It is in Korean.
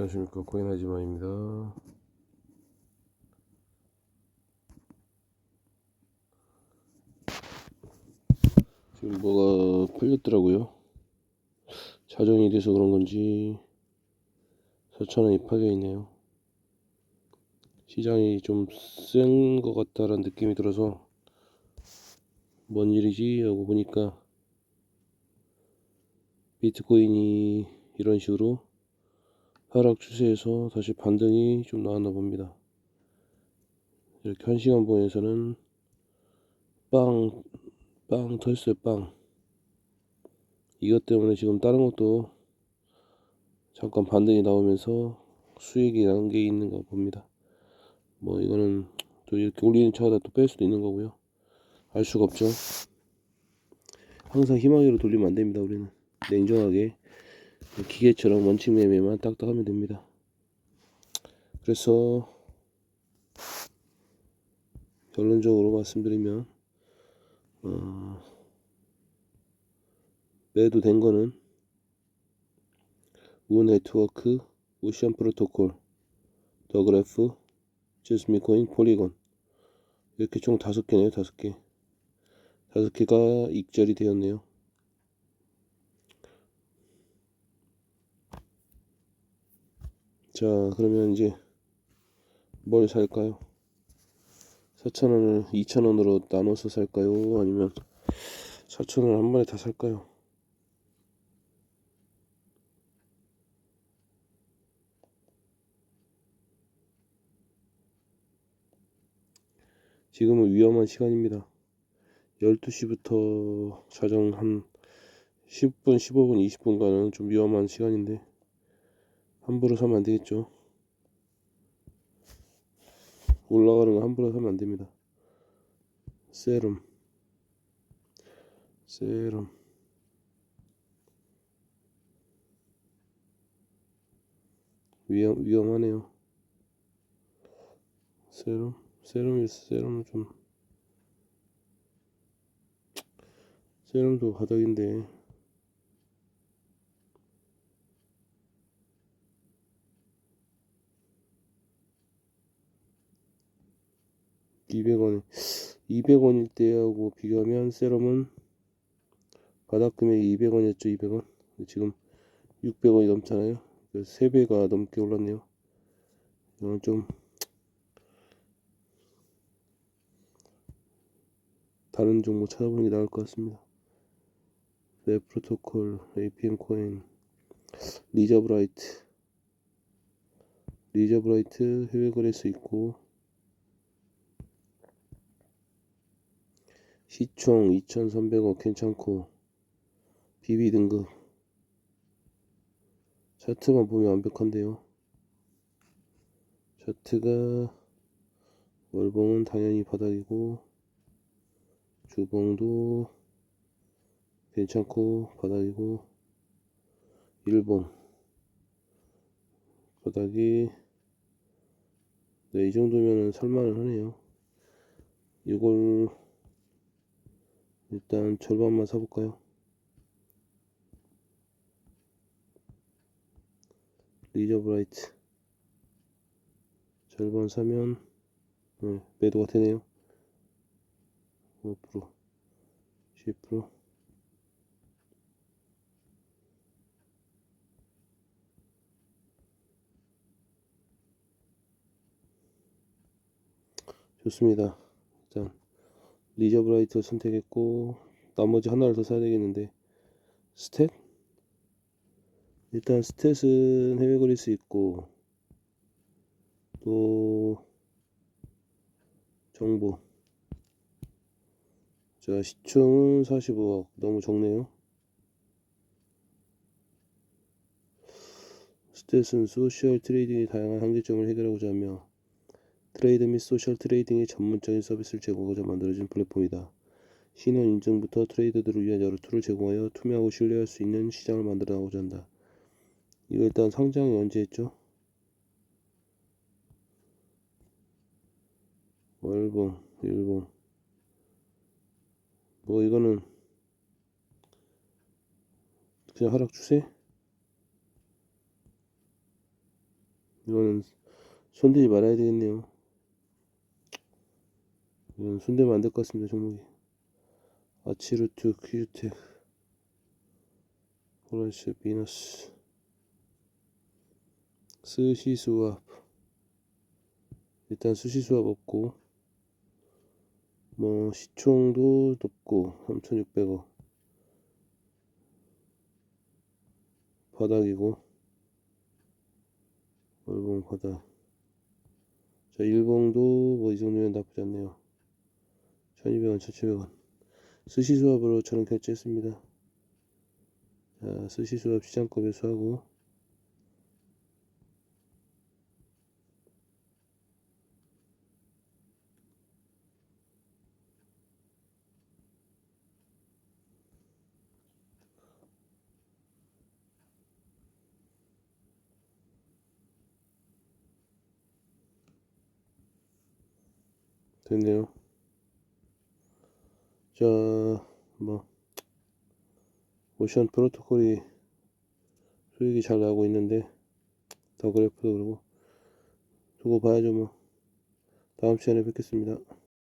안녕하십니까. 코인하지마입니다. 지금 뭐가 팔렸더라고요. 자정이 돼서 그런 건지 4천원이 팔려 있네요. 시장이 좀 센 것 같다라는 느낌이 들어서 뭔 일이지? 하고 보니까 비트코인이 이런 식으로 하락 추세에서 다시 반등이 좀 나왔나 봅니다. 이렇게 한 시간 보에서는 빵, 빵 터졌어요, 빵. 이것 때문에 지금 다른 것도 잠깐 반등이 나오면서 수익이 난 게 있는가 봅니다. 뭐 이거는 또 이렇게 올리는 차다 또 뺄 수도 있는 거고요. 알 수가 없죠. 항상 희망으로 돌리면 안 됩니다, 우리는. 냉정하게. 기계처럼 원칙 매매만 딱딱 하면 됩니다. 그래서 결론적으로 말씀드리면 어, 매도 된 거는 우 네트워크, 오션 프로토콜, 더 그래프, 제스미 코인, 폴리곤 이렇게 총 다섯 개네요, 다섯 개. 다섯 개가 익절이 되었네요. 자, 그러면 이제 뭘 살까요? 4,000원을 2,000원으로 나눠서 살까요? 아니면 4,000원 한 번에 다 살까요? 지금은 위험한 시간입니다. 12시부터 자정 한 10분, 15분, 20분간은 좀 위험한 시간인데 함부로 사면 안 되겠죠. 올라가는 거 함부로 사면 안 됩니다. 세럼, 세럼. 위험 위험하네요. 세럼, 세럼이 세럼 좀 세럼도 바닥인데. 이백 원 200원일 때하고 비교하면 세럼은 바닥 금액이 200원이었죠 200원. 지금 600원이 넘잖아요. 3배가 넘게 올랐네요. 이건 좀 다른 종목 찾아보는 게 나을 것 같습니다. 웹 프로토콜 APM 코인 리저브라이트. 리저브라이트 해외 거래소 있고 시총 2,300억 괜찮고 BB 등급. 차트만 보면 완벽한데요. 차트가 월봉은 당연히 바닥이고 주봉도 괜찮고 바닥이고 일봉. 바닥이 네, 이 정도면은 살만을 하네요. 이걸 일단 절반만 사볼까요? 리저브라이트. 절반 사면 네, 매도가 되네요. 5% 10% 좋습니다. 일단 리저브라이트 선택했고 나머지 하나를 더 사야 되겠는데 스탯? 일단 스탯은 해외 수 있고 또 정보. 자 시총은 45억. 너무 적네요. 스탯은 소셜 트레이딩의 다양한 한계점을 해결하고자 하며 트레이드 및 소셜 트레이딩의 전문적인 서비스를 제공하고자 만들어진 플랫폼이다. 신원 인증부터 트레이더들을 위한 여러 툴을 제공하여 투명하고 신뢰할 수 있는 시장을 만들어 나가고자 한다. 이거 일단 상장이 언제 했죠? 월봉, 일봉. 뭐 이거는 그냥 하락 추세? 이거는 손대지 말아야 되겠네요. 이건 손대면 안 될 것 같습니다, 종목이. 아치루트, 퀴즈텍, 호라이스, 비너스, 스시수압. 일단 수시수압 없고, 뭐, 시총도 높고, 3,600억. 바닥이고, 월봉 바닥. 자, 일봉도 뭐 이 정도면 나쁘지 않네요. 1200원, 1700원. 스시 수압으로 저는 결제했습니다. 자, 스시 수압 시장가 배수하고 됐네요. 자, 뭐 오션 프로토콜이 수익이 잘 나고 있는데 더 그래프도 그러고 두고 봐야죠 뭐 다음 시간에 뵙겠습니다.